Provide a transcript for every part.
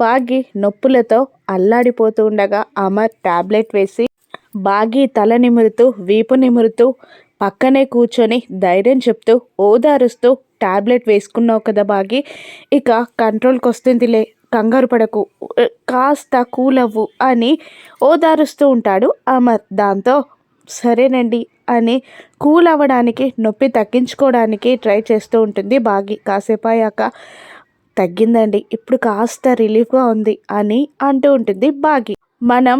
బాగి నొప్పులతో అల్లాడిపోతూ ఉండగా అమర్ టాబ్లెట్ వేసి బాగి తల నిమురుతూ వీపు నిమురుతూ పక్కనే కూర్చొని ధైర్యం చెప్తూ ఓదారుస్తూ టాబ్లెట్ వేసుకున్నావు కదా బాగి ఇక కంట్రోల్కి వస్తుందిలే కంగారు పడకు కాస్త కూల్ అవ్వు అని ఓదారుస్తూ ఉంటాడు అమర్. దాంతో సరేనండి అని కూల్ అవ్వడానికి నొప్పి తగ్గించుకోవడానికి ట్రై చేస్తూ ఉంటుంది బాగి. కాసేపు అయ్యాక తగ్గిందండి. ఇప్పుడు కాస్త రిలీఫ్గా ఉంది అని అంటూ ఉంటుంది బాగి. మనం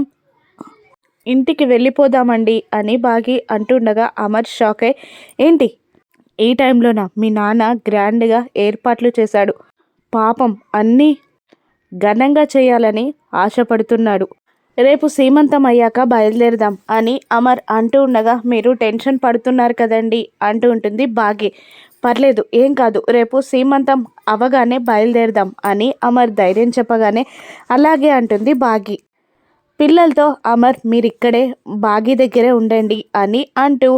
ఇంటికి వెళ్ళిపోదామండి అని బాగి అంటుండగా అమర్ షాక్ అయి ఏంటి? ఈ టైంలోనా? మీ నాన్న గ్రాండ్గా ఏర్పాట్లు చేశాడు. పాపం అన్నీ ఘనంగా చేయాలని ఆశపడుతున్నాడు. రేపు సీమంతం అయ్యాక బయలుదేరదాం అని అమర్ అంటూ ఉండగా మీరు టెన్షన్ పడుతున్నారు కదండి అంటూ ఉంటుంది బాగి. పర్లేదు ఏం కాదు. రేపు సీమంతం అవగానే బయలుదేరదాం అని అమర్ ధైర్యం చెప్పగానే అలాగే అంటుంది బాగి. పిల్లలతో అమర్ మీరు ఇక్కడే బాగి దగ్గరే ఉండండి అని అంటూ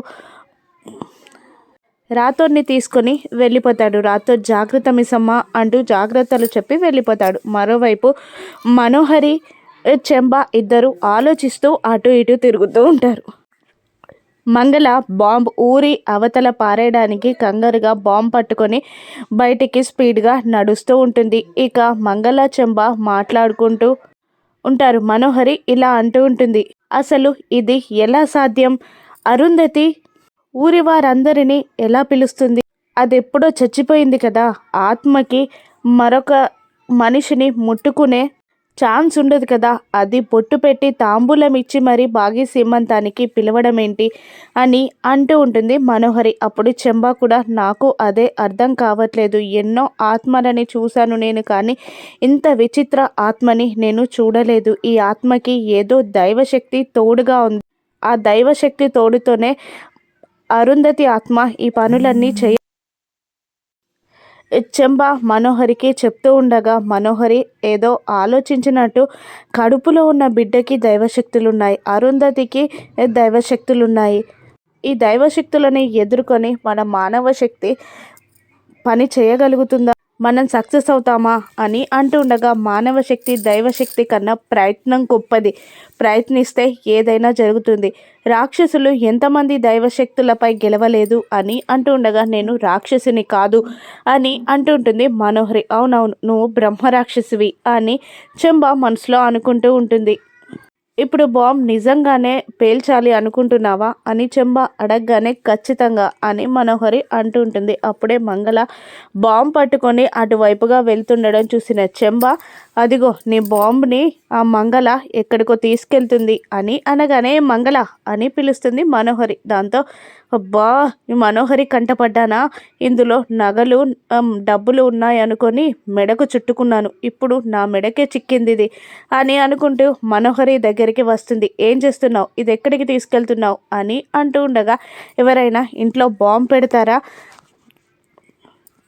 రాతోర్ని తీసుకొని వెళ్ళిపోతాడు. రాతోర్ జాగ్రత్త మిసమ్మ అంటూ జాగ్రత్తలు చెప్పి వెళ్ళిపోతాడు. మరోవైపు మనోహరి చెంబ ఇద్దరు ఆలోచిస్తూ అటు ఇటు తిరుగుతూ ఉంటారు. మంగళ బాంబ్ ఊరి అవతల పారేయడానికి కంగారుగా బాంబ్ పట్టుకొని బయటికి స్పీడ్గా నడుస్తూ ఉంటుంది. ఇక మంగళ చెంబ మాట్లాడుకుంటూ ఉంటారు. మనోహరి ఇలా అంటూ ఉంటుంది. అసలు ఇది ఎలా సాధ్యం? అరుంధతి ఊరి వారందరినీ ఎలా పిలుస్తుంది? అది ఎప్పుడో చచ్చిపోయింది కదా. ఆత్మకి మరొక మనిషిని ముట్టుకునే ఛాన్స్ ఉండదు కదా. అది పొట్టు పెట్టి తాంబూలం ఇచ్చి మరి బాగీ సీమంతానికి పిలవడం ఏంటి అని అంటూ ఉంటుంది మనోహరి. అప్పుడు చెంబా కూడా నాకు అదే అర్థం కావట్లేదు. ఎన్నో ఆత్మలని చూశాను నేను కానీ ఇంత విచిత్ర ఆత్మని నేను చూడలేదు. ఈ ఆత్మకి ఏదో దైవశక్తి తోడుగా ఉంది. ఆ దైవశక్తి తోడుతోనే అరుంధతి ఆత్మ ఈ పనులన్నీ చేయ చెంబ మనోహరికి చెప్తూ ఉండగా మనోహరి ఏదో ఆలోచించినట్టు కడుపులో ఉన్న బిడ్డకి దైవశక్తులున్నాయి. అరుంధతికి దైవశక్తులున్నాయి. ఈ దైవశక్తులని ఎదుర్కొని మన మానవ శక్తి పని చేయగలుగుతుందా? మనం సక్సెస్ అవుతామా అని అంటుండగా మానవ శక్తి దైవశక్తి కన్నా ప్రయత్నం గొప్పది. ప్రయత్నిస్తే ఏదైనా జరుగుతుంది. రాక్షసులు ఎంతమంది దైవశక్తులపై గెలవలేదు అని అంటుండగా నేను రాక్షసుని కాదు అని అంటుంటుంది మనోహరి. అవునవును నువ్వు బ్రహ్మ రాక్షసివి అని చెంబ మనసులో అనుకుంటూ ఉంటుంది. ఇప్పుడు బాంబ్ నిజంగానే పేల్చాలి అనుకుంటున్నావా? అని చెంబ అడగగానే ఖచ్చితంగా అని మనోహరి అంటుంటుంది. అప్పుడే మంగళ బాంబ్ పట్టుకొని అటువైపుగా వెళ్తుండడం చూసిన చెంబ అదిగో నీ బాంబుని ఆ మంగళ ఎక్కడికో తీసుకెళ్తుంది అని అనగానే మంగళ అని పిలుస్తుంది మనోహరి. దాంతో అబ్బా మనోహరి కంటపడ్డానా? ఇందులో నగలు డబ్బులు ఉన్నాయనుకొని మెడకు చుట్టుకున్నాను. ఇప్పుడు నా మెడకే చిక్కింది ఇది అని అనుకుంటూ మనోహరి దగ్గర దగ్గరికి వస్తుంది. ఏం చేస్తున్నావు? ఇది ఎక్కడికి తీసుకెళ్తున్నావు? అని అంటూ ఉండగా ఎవరైనా ఇంట్లో బాంబు పెడతారా?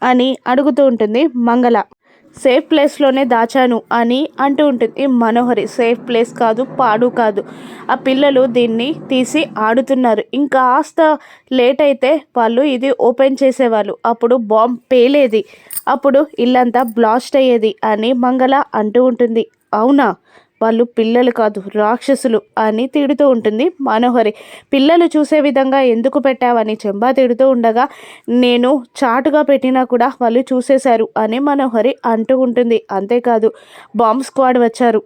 అని అడుగుతూ ఉంటుంది మంగళ. సేఫ్ ప్లేస్లోనే దాచాను అని అంటూ ఉంటుంది మనోహరి. సేఫ్ ప్లేస్ కాదు పాడు కాదు. ఆ పిల్లలు దీన్ని తీసి ఆడుతున్నారు. ఇంకా కాస్త లేట్ అయితే వాళ్ళు ఇది ఓపెన్ చేసేవాళ్ళు. అప్పుడు బాంబ్ పేలేది. అప్పుడు ఇల్లంతా బ్లాస్ట్ అయ్యేది అని మంగళ అంటూ ఉంటుంది. అవునా? వాళ్ళు పిల్లలు కాదు రాక్షసులు అని తిడుతూ ఉంటుంది మనోహరి. పిల్లలు చూసే విధంగా ఎందుకు పెట్టావని చెంబా తిడుతూ ఉండగా నేను చాటుగా పెట్టినా కూడా వాళ్ళు చూసేశారు అని మనోహరి అంటూ ఉంటుంది. అంతేకాదు బాంబ్ స్క్వాడ్ వచ్చారు.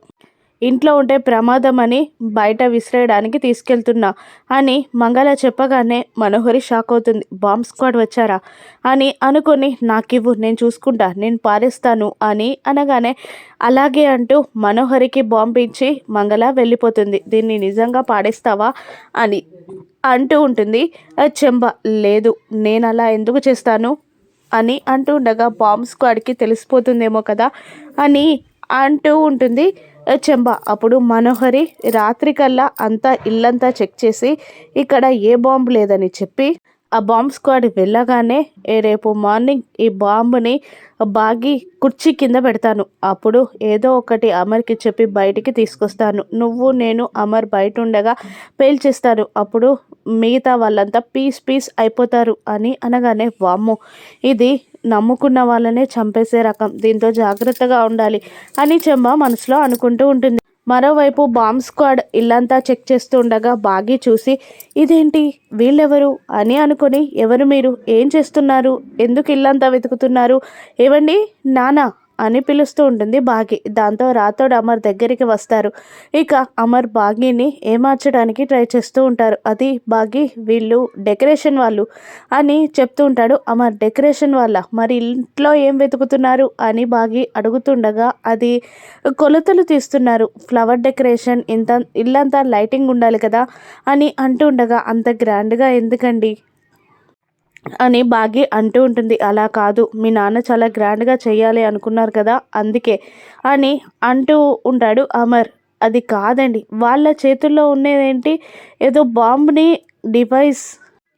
ఇంట్లో ఉంటే ప్రమాదం అని బయట విసిరేయడానికి తీసుకెళ్తున్నా అని మంగళ చెప్పగానే మనోహరి షాక్ అవుతుంది. బాంబ్ స్క్వాడ్ వచ్చారా? అని అనుకొని నాకివ్వు నేను చూసుకుంటా నేను పారేస్తాను అని అనగానే అలాగే అంటూ మనోహరికి బాంబు ఇచ్చి మంగళ వెళ్ళిపోతుంది. దీన్ని నిజంగా పాడేస్తావా అని అంటూ ఉంటుంది. చెంబ లేదు నేను అలా ఎందుకు చేస్తాను? అని అంటూ ఉండగా బాంబ్ స్క్వాడ్కి తెలిసిపోతుందేమో కదా? అని అంటూ ఉంటుంది. చెంబ అప్పుడు మనోహరి రాత్రికల్లా అంతా ఇల్లంతా చెక్ చేసి ఇక్కడ ఏ బాంబు లేదని చెప్పి ఆ బాంబ్ స్క్వాడ్ వెళ్ళగానే రేపు మార్నింగ్ ఈ బాంబుని బాగి కుర్చీ కింద పెడతాను. అప్పుడు ఏదో ఒకటి అమర్కి చెప్పి బయటికి తీసుకొస్తాను. నువ్వు నేను అమర్ బయట ఉండగా పేల్చేస్తాను. అప్పుడు మిగతా వాళ్ళంతా పీస్ పీస్ అయిపోతారు అని అనగానే వామ్ము ఇది నమ్ముకున్న వాళ్ళనే చంపేసే రకం. దీంతో జాగ్రత్తగా ఉండాలి అని చెమ్మ మనసులో అనుకుంటూ ఉంటుంది. మరోవైపు బాంబ్ స్క్వాడ్ ఇల్లంతా చెక్ చేస్తూ ఉండగా బాగి చూసి ఇదేంటి? వీళ్ళెవరు? అని అనుకొని ఎవరు మీరు? ఏం చేస్తున్నారు? ఎందుకు ఇల్లంతా వెతుకుతున్నారు? ఏవండి? నానా? అని పిలుస్తూ ఉంటుంది బాగి. దాంతో రాతోడు అమర్ దగ్గరికి వస్తారు. ఇక అమర్ బాగీని ఏమార్చడానికి ట్రై చేస్తూ ఉంటారు. అది బాగి వీళ్ళు డెకరేషన్ వాళ్ళు అని చెప్తూ ఉంటాడు. అమర్ డెకరేషన్ వాళ్ళ? మరి ఇంట్లో ఏం వెతుకుతున్నారు? అని బాగి అడుగుతుండగా అది కొలతలు తీస్తున్నారు. ఫ్లవర్ డెకరేషన్ ఇంత ఇల్లంతా లైటింగ్ ఉండాలి కదా? అని అంటూ ఉండగా అంత గ్రాండ్గా ఎందుకండి? అని బాగి అంటూ ఉంటుంది. అలా కాదు. మీ నాన్న చాలా గ్రాండ్గా చేయాలి అనుకున్నారు కదా అందుకే అని అంటూ ఉంటాడు అమర్. అది కాదండి. వాళ్ళ చేతుల్లో ఉన్నదేంటి? ఏదో బాంబుని డివైస్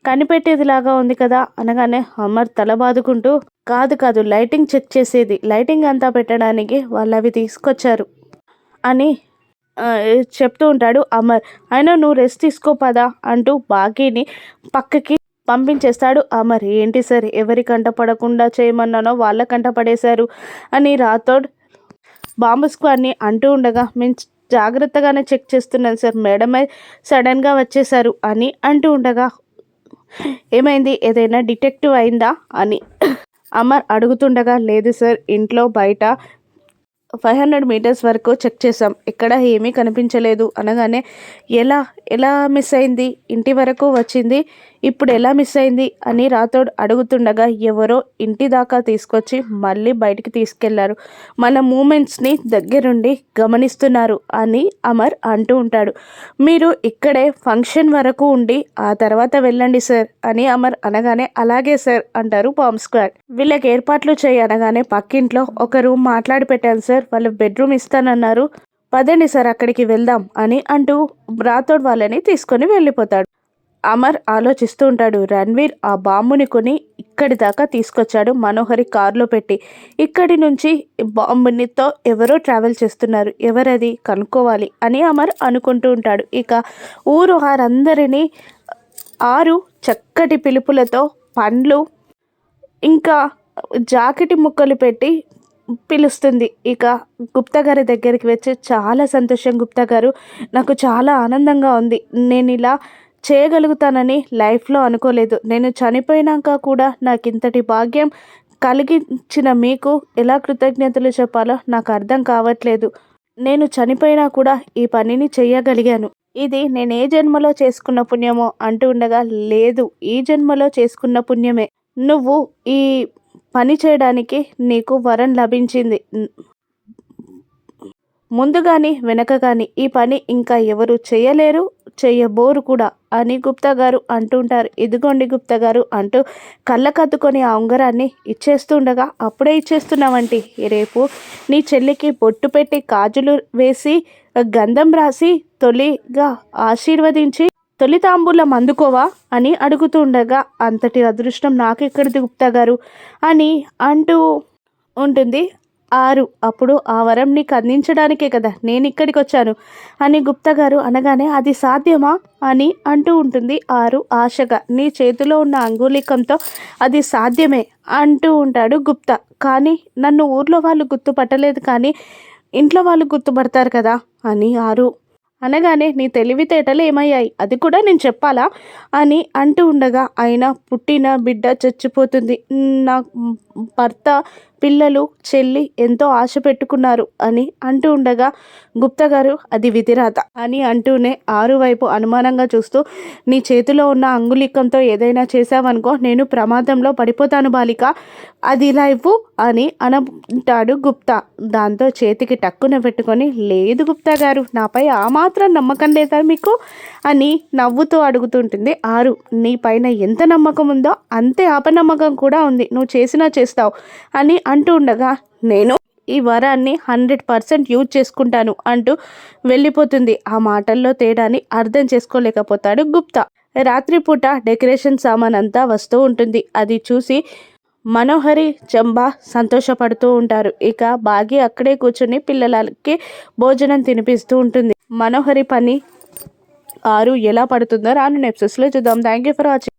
కనిపెట్టేదిలాగా ఉంది కదా అనగానే అమర్ తల బాదుకుంటూ కాదు కాదు. లైటింగ్ చెక్ చేసేది. లైటింగ్ అంతా పెట్టడానికి వాళ్ళు అవి తీసుకొచ్చారు అని చెప్తూ ఉంటాడు అమర్. అయినా నువ్వు రెస్ట్ తీసుకోపదా అంటూ బాగీని పక్కకి పంపించేస్తాడు. అమర్ ఏంటి సార్? ఎవరి కంట పడకుండా చేయమన్నానో వాళ్ళ కంట పడేశారు అని రాథోడ్ బాంబు స్క్వాడ్ని అంటూ ఉండగా మేము జాగ్రత్తగానే చెక్ చేస్తున్నాను సార్. మేడమే సడన్గా వచ్చేశారు అని అంటూ ఉండగా ఏమైంది? ఏదైనా డిటెక్టివ్ అయిందా? అని అమర్ అడుగుతుండగా లేదు సార్. ఇంట్లో బయట ఫైవ్ హండ్రెడ్ మీటర్స్ వరకు చెక్ చేసాం ఎక్కడ ఏమీ కనిపించలేదు అనగానే ఎలా? ఎలా మిస్ అయింది? ఇంటి వరకు వచ్చింది. ఇప్పుడు ఎలా మిస్ అయింది? అని రాథోడ్ అడుగుతుండగా ఎవరో ఇంటి దాకా తీసుకొచ్చి మళ్ళీ బయటికి తీసుకెళ్ళారు. మన మూమెంట్స్ని దగ్గరుండి గమనిస్తున్నారు అని అమర్ అంటూ ఉంటాడు. మీరు ఇక్కడే ఫంక్షన్ వరకు ఉండి ఆ తర్వాత వెళ్ళండి సార్ అని అమర్ అనగానే అలాగే సార్ అంటారు పామ్ స్క్వాడ్. వీళ్ళకి ఏర్పాట్లు చేయనగానే పక్కింట్లో ఒక రూమ్ మాట్లాడి పెట్టాను సార్. వాళ్ళు బెడ్రూమ్ ఇస్తానన్నారు. పదండి సార్ అక్కడికి వెళ్దాం అని అంటూ రాథోడ్ వాళ్ళని తీసుకొని వెళ్ళిపోతాడు. అమర్ ఆలోచిస్తూ ఉంటాడు రణ్వీర్ ఆ బాంబుని కొని ఇక్కడి దాకా తీసుకొచ్చాడు. మనోహరి కారులో పెట్టి ఇక్కడి నుంచి బాంబునితో ఎవరో ట్రావెల్ చేస్తున్నారు. ఎవరది? కనుక్కోవాలి అని అమర్ అనుకుంటూ ఉంటాడు. ఇక ఊరు వారందరినీ ఆరు చక్కటి పిలుపులతో పండ్లు ఇంకా జాకెట్ ముక్కలు పెట్టి పిలుస్తుంది. ఇక గుప్తా గారి దగ్గరికి వచ్చి చాలా సంతోషం గుప్తా గారు. నాకు చాలా ఆనందంగా ఉంది. నేను ఇలా చేయగలుగుతానని లైఫ్లో అనుకోలేదు. నేను చనిపోయినాక కూడా నాకు ఇంతటి భాగ్యం కలిగించిన మీకు ఎలా కృతజ్ఞతలు చెప్పాలో నాకు అర్థం కావట్లేదు. నేను చనిపోయినా కూడా ఈ పనిని చేయగలిగాను. ఇది నేను ఏ జన్మలో చేసుకున్న పుణ్యమో అంటూ ఉండగా లేదు ఈ జన్మలో చేసుకున్న పుణ్యమే. నువ్వు ఈ పని చేయడానికి నీకు వరం లభించింది. ముందు కానీ వెనక కానీ ఈ పని ఇంకా ఎవరు చేయలేరు చేయబోరు కూడా అని గుప్తా గారు అంటుంటారు. ఇదిగోండి గుప్తా గారు అంటూ కళ్ళకద్దుకొని ఆ ఉంగరాన్ని ఇచ్చేస్తుండగా అప్పుడే ఇచ్చేస్తున్నావంటి. రేపు నీ చెల్లికి బొట్టు పెట్టి గాజులు వేసి గంధం రాసి తొలిగా ఆశీర్వదించి తొలి తాంబూలం అందుకోవా? అని అడుగుతుండగా అంతటి అదృష్టం నాకెక్కడిది గుప్తా గారు అని అంటూ ఉంటుంది. ఆరు అప్పుడు ఆ వరం నీకు అందించడానికే కదా నేను ఇక్కడికి వచ్చాను అని గుప్తా గారు అనగానే అది సాధ్యమా? అని అంటూ ఉంటుంది. ఆరు ఆశగా నీ చేతిలో ఉన్న అంగుళికంతో అది సాధ్యమే అంటూ ఉంటాడు గుప్తా. కానీ నన్ను ఊర్లో వాళ్ళు గుర్తుపట్టలేదు కానీ ఇంట్లో వాళ్ళు గుర్తుపడతారు కదా అని ఆరు అనగానే నీ తెలివితేటలు ఏమయ్యాయి? అది కూడా నేను చెప్పాలా? అని అంటూ ఉండగా ఆయన పుట్టిన బిడ్డ చచ్చిపోతుంది. నా భర్త పిల్లలు చెల్లి ఎంతో ఆశ పెట్టుకున్నారు అని అంటూ ఉండగా గుప్త గారు అది విధిరాత అని అంటూనే ఆరు వైపు అనుమానంగా చూస్తూ నీ చేతిలో ఉన్న అంగుళికంతో ఏదైనా చేశావనుకో నేను ప్రమాదంలో పడిపోతాను బాలిక. అది లైఫ్ అని అనంటాడు గుప్తా. దాంతో చేతికి టక్కున పెట్టుకొని లేదు గుప్తా గారు నాపై ఆ మాత్రం నమ్మకం లేదా మీకు? అని నవ్వుతూ అడుగుతుంటుంది ఆరు. నీ పైన ఎంత నమ్మకం ఉందో అంతే అపనమ్మకం కూడా ఉంది. నువ్వు చేసినా చేస్తావు? అని అంటూ ఉండగా నేను ఈ వరాన్ని హండ్రెడ్ పర్సెంట్ యూజ్ చేసుకుంటాను అంటూ వెళ్ళిపోతుంది. ఆ మాటల్లో తేడాని అర్థం చేసుకోలేకపోతాడు గుప్తా. రాత్రిపూట డెకరేషన్ సామాన్ అంతా వస్తూ ఉంటుంది. అది చూసి మనోహరి చంబా సంతోషపడుతూ ఉంటారు. ఇక బాగి అక్కడే కూర్చొని పిల్లలకి భోజనం తినిపిస్తూ ఉంటుంది. మనోహరి పని ఆరు ఎలా పడుతుందో రాను నెప్సెస్లో చూద్దాం. Thank you for watching